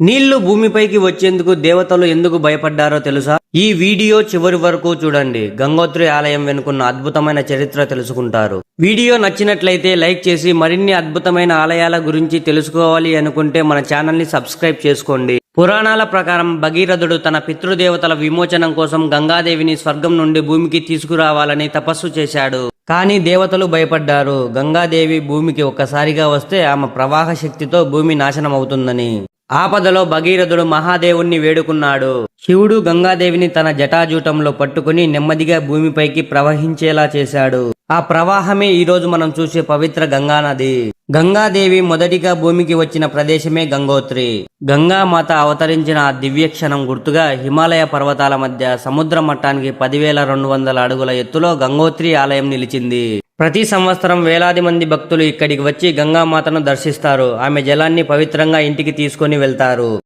నీళ్ళు భూమిపైకి వచ్చేందుకు దేవతలు ఎందుకు భయపడ్డారో తెలుసా? ఈ వీడియో చివరి వరకు చూడండి. గంగోత్రి ఆలయం వెనుకున్న అద్భుతమైన చరిత్ర తెలుసుకుంటారు. వీడియో నచ్చినట్లయితే లైక్ చేసి మరిన్ని అద్భుతమైన ఆలయాల గురించి తెలుసుకోవాలి అనుకుంటే మన ఛానల్ని సబ్స్క్రైబ్ చేసుకోండి. పురాణాల ప్రకారం భగీరథుడు తన పితృదేవతల విమోచనం కోసం గంగాదేవిని స్వర్గం నుండి భూమికి తీసుకురావాలని తపస్సు చేశాడు. కానీ దేవతలు భయపడ్డారు. గంగాదేవి భూమికి ఒక్కసారిగా వస్తే ఆమె ప్రవాహ శక్తితో భూమి నాశనం అవుతుందని ఆపదలో భగీరథుడు మహాదేవుణ్ణి వేడుకున్నాడు. శివుడు గంగాదేవిని తన జటాజూటంలో పట్టుకుని నెమ్మదిగా భూమిపైకి ప్రవహించేలా చేశాడు. ఆ ప్రవాహమే ఈ రోజు మనం చూసే పవిత్ర గంగానది. గంగాదేవి మొదటిగా భూమికి వచ్చిన ప్రదేశమే గంగోత్రి. గంగామాత అవతరించిన ఆ దివ్య క్షణం గుర్తుగా హిమాలయ పర్వతాల మధ్య సముద్ర మట్టానికి పదివేల రెండు వందల అడుగుల ఎత్తులో గంగోత్రి ఆలయం నిలిచింది. ప్రతి సంవత్సరం వేలాది మంది భక్తులు ఇక్కడికి వచ్చి గంగామాతను దర్శిస్తారు. ఆమె జలాన్ని పవిత్రంగా ఇంటికి తీసుకొని వెళ్తారు.